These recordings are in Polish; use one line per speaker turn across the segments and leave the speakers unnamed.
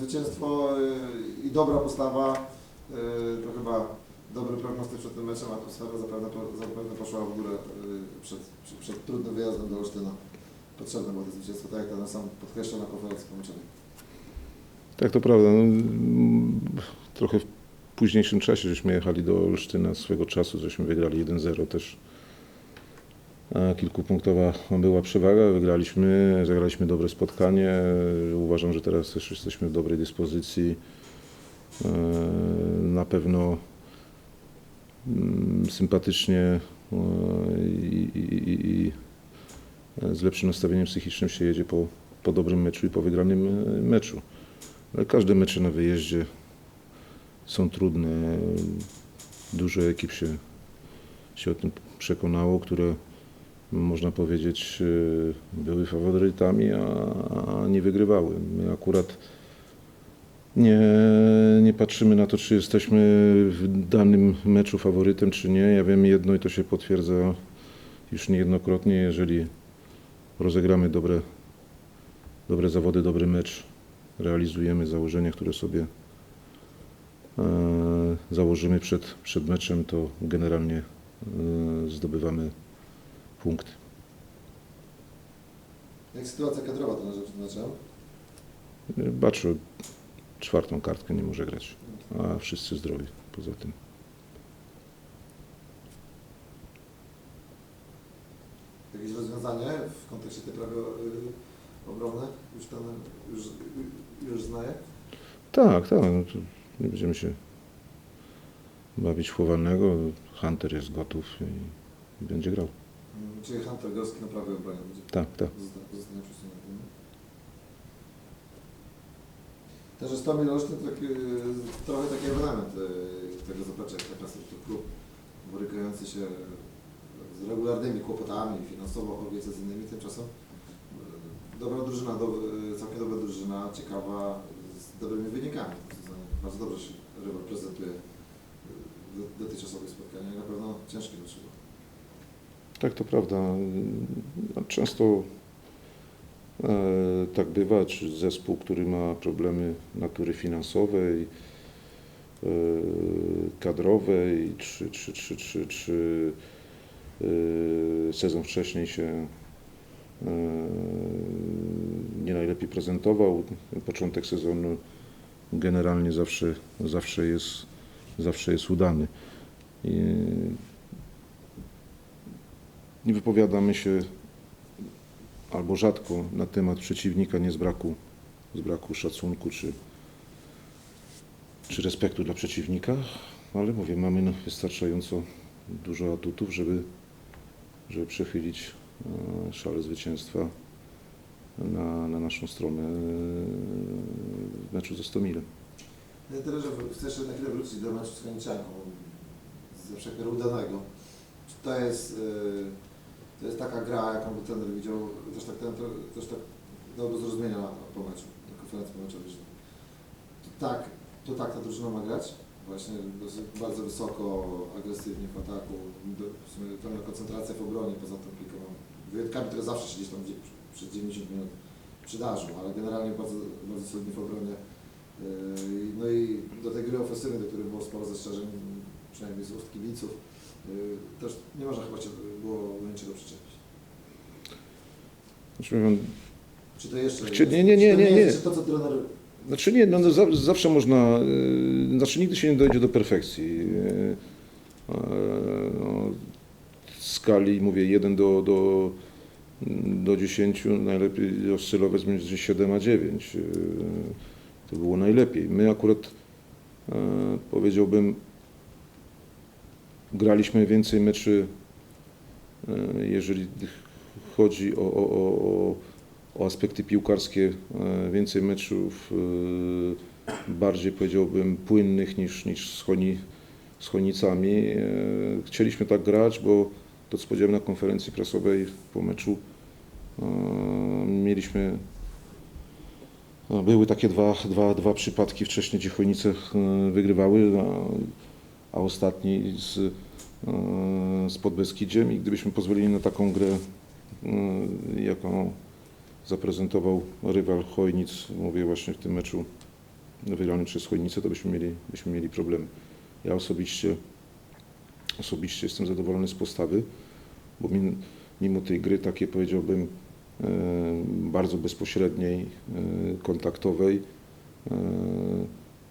zwycięstwo y, i dobra postawa, y, to chyba dobry prognostyk przed tym meczem, atmosfera zapewne, zapewne poszła w górę y, przed, przed, trudnym wyjazdem do Olsztyna. Potrzebne było to zwycięstwo, tak jak ten sam podkreślał na konferencji pomeczowej.
Tak, to prawda. No, trochę w późniejszym czasie żeśmy jechali do Olsztyna swego czasu, żeśmy wygrali 1-0 też. Kilkupunktowa była przewaga, wygraliśmy, zagraliśmy dobre spotkanie. Uważam, że teraz też jesteśmy w dobrej dyspozycji. E, Na pewno mm, sympatycznie e, i, i, i, i z lepszym nastawieniem psychicznym się jedzie po, po dobrym meczu i po wygranym e, meczu. Ale każde mecze na wyjeździe są trudne. Dużo ekip się, się o tym przekonało, które można powiedzieć y, były faworytami, a, nie wygrywały. My akurat nie, nie patrzymy na to, czy jesteśmy w danym meczu faworytem, czy nie. Ja wiem jedno i to się potwierdza już niejednokrotnie, jeżeli rozegramy dobre, dobre zawody, dobry mecz, realizujemy założenia, które sobie e, założymy przed, przed meczem, to generalnie e, zdobywamy punkty.
Jak sytuacja kadrowa przed meczem?
E, Baczo czwartą kartkę nie może grać, a wszyscy zdrowi poza tym.
Jakieś rozwiązanie w kontekście tej prawie y, obrony? Już, ten, już, już znaje?
Tak, tak, no to nie będziemy się bawić w chowanego. Hunter jest gotów i będzie grał.
Czyli Hunter Gorski na prawej obronie będzie
Tak, tak.
zosta- zostanie przesunięty. Też jest Tomil Olsztyn taki, y, trochę taki ewenement y, tego zaplecza jak to klub borykający się z regularnymi kłopotami finansowo-organizacyjnymi tymczasem. y, Dobra drużyna, do, całkiem dobra drużyna, ciekawa, z dobrymi wynikami. w tym sezonie. Bardzo dobrze się rywal prezentuje y, w dotychczasowych spotkaniach. Na pewno ciężkie do trzeba.
Tak, to prawda. Często e, tak bywa, czy zespół, który ma problemy natury finansowej, e, kadrowej, czy, czy, czy, czy, czy e, sezon wcześniej się e, nie najlepiej prezentował. Początek sezonu generalnie zawsze, zawsze, jest, zawsze jest udany. I nie wypowiadamy się albo rzadko na temat przeciwnika, nie z braku, z braku szacunku czy, czy respektu dla przeciwnika, ale mówię, mamy no wystarczająco dużo atutów, żeby, żeby przechylić e, szale zwycięstwa na, na naszą stronę e, w meczu ze Stomilem.
Ja teraz, że chcę jeszcze na chwilę wrócić do meczu z Konieczanką, ze wszechmiaru udanego. Czy to jest, y, to jest taka gra, jaką by trener widział, też tak, ten, też tak do zrozumienia po meczu, na konferencji pomeczowej, że to tak, to tak ta drużyna ma grać, właśnie bardzo wysoko, agresywnie w ataku, w sumie pełna koncentracja w obronie poza tą kilkoma wyjątkami, które zawsze się gdzieś tam przez 90 minut przydarzą, ale generalnie bardzo, bardzo solidnie w obronie. Yy, No i do tej gry ofensywnej, do której było sporo zastrzeżeń, przynajmniej z ust kibiców, też nie można chyba się było niczego przyczepić.
Znaczy, mówię,
Czy to jeszcze jest,
nie, nie, nie,
czy
nie, nie.
jeszcze to, co trener...
Znaczy nie, no, no za, zawsze można, y, znaczy nigdy się nie dojdzie do perfekcji. Y, e, no, w skali, mówię, 1 do, do, do 10, najlepiej oscylować między 7 a 9. Y, to było najlepiej. My akurat, powiedziałbym, graliśmy więcej meczy, e, jeżeli chodzi o, o, o, o aspekty piłkarskie, e, więcej meczów e, bardziej powiedziałbym płynnych niż, niż z, Choni, z Chonicami. Chcieliśmy tak grać, bo to co powiedziałem na konferencji prasowej po meczu, mieliśmy no, były takie dwa, dwa, dwa przypadki wcześniej, gdzie Chojnice wygrywały, a, ostatni z, e, z Podbeskidziem i gdybyśmy pozwolili na taką grę, e, jaką zaprezentował rywal Chojnic, mówię właśnie w tym meczu wygranym przez Chojnicę, to byśmy mieli, byśmy mieli problemy. Ja osobiście, osobiście jestem zadowolony z postawy, bo mimo tej gry takiej powiedziałbym e, bardzo bezpośredniej, kontaktowej,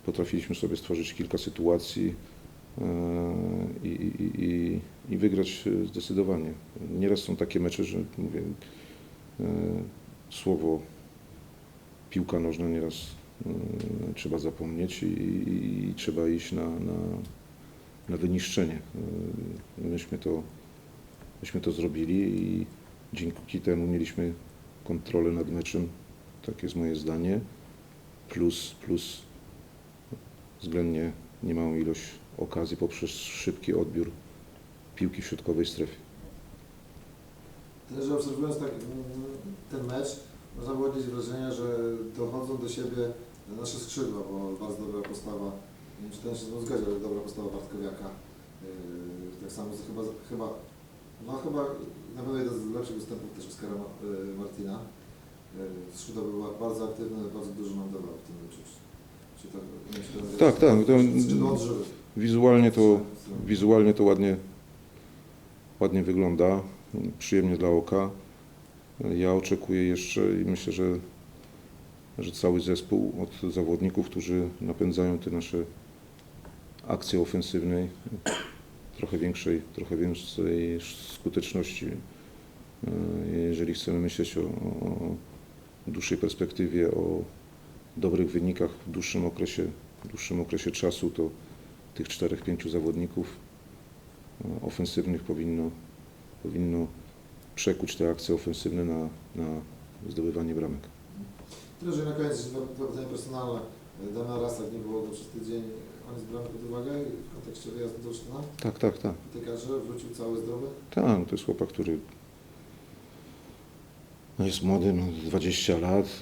potrafiliśmy sobie stworzyć kilka sytuacji i, i, i, i wygrać e, zdecydowanie. Nieraz są takie mecze, że mówię, e, słowo piłka nożna nieraz e, trzeba zapomnieć i, trzeba iść na, na, na wyniszczenie. E, Myśmy to, myśmy to zrobili i dzięki temu mieliśmy kontrolę nad meczem, tak jest moje zdanie, plus, plus względnie niemałą ilość okazji poprzez szybki odbiór piłki w środkowej strefie.
Tyle, że obserwując tak, mm, ten mecz, można było odnieść wrażenie, że dochodzą do siebie nasze skrzydła, bo bardzo dobra postawa, nie wiem czy ten się zgadza, ale dobra postawa Bartkowiaka. Yy, tak samo chyba, chyba, no chyba na pewno jeden z lepszych występów też Oskara yy, Martina. Yy, Skrzydła były bardzo aktywne, bardzo dużo nam dawał w tym meczu. Czy tak, czy
Tak, tak, to-. Wizualnie to, wizualnie to ładnie, ładnie wygląda, przyjemnie dla oka. Ja oczekuję jeszcze i myślę, że, że cały zespół od zawodników, którzy napędzają te nasze akcje ofensywne, trochę większej, trochę większej skuteczności. E, Jeżeli chcemy myśleć o, o dłuższej perspektywie, o dobrych wynikach w dłuższym okresie, w dłuższym okresie czasu, to tych czterech, pięciu zawodników e, ofensywnych powinno, powinno przekuć te akcje ofensywne na, na zdobywanie bramek.
Że na koniec dwa, pytania personalne. Damian Rasak nie było go przez tydzień. On jest brany pod uwagę w kontekście wyjazdu do Olsztyna.
Tak, tak, tak.
Tykarze wrócił cały zdrowy.
Tak, to jest chłopak, który jest młody, ma 20 lat.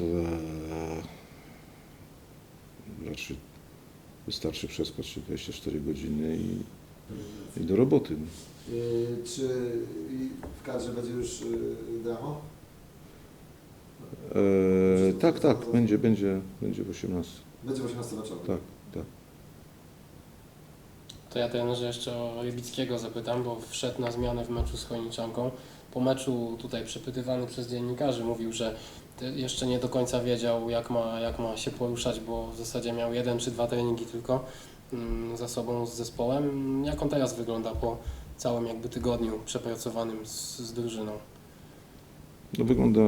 Raczej wystarczy przespać się 24 godziny i, i do roboty.
Yy, czy w kadrze będzie już yy,
tak, tak, będzie, będzie, będzie w 18.
Będzie w 18 meczowy.
Tak, tak.
To ja trenerze jeszcze o Rybickiego zapytam, bo wszedł na zmianę w meczu z Chojniczanką. Po meczu tutaj przepytywany przez dziennikarzy mówił, że jeszcze nie do końca wiedział jak ma, jak ma się poruszać, bo w zasadzie miał jeden czy dwa treningi tylko mm, za sobą z zespołem. Jak on teraz wygląda po całym jakby tygodniu przepracowanym z, z drużyną?
No wygląda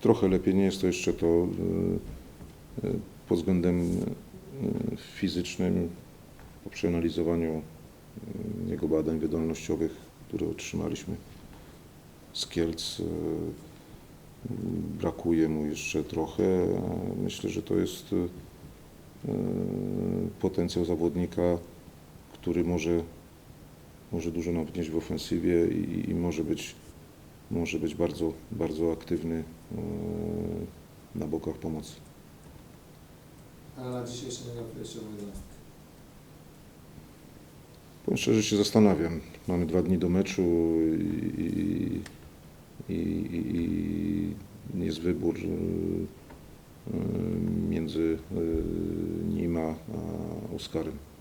trochę lepiej, nie jest to jeszcze to e, e, pod względem e, fizycznym po przeanalizowaniu jego badań wydolnościowych, które otrzymaliśmy z Kielc. Brakuje mu jeszcze trochę. a Myślę, że to jest e, potencjał zawodnika, który może, może dużo nam wnieść w ofensywie i, i może być może być bardzo, bardzo aktywny e, na bokach pomocy.
Ale na wyjściową 11.
Powiem szczerze, się zastanawiam. Mamy dwa dni do meczu i, i, i, i jest wybór e, e, między e, nim a Oskarem.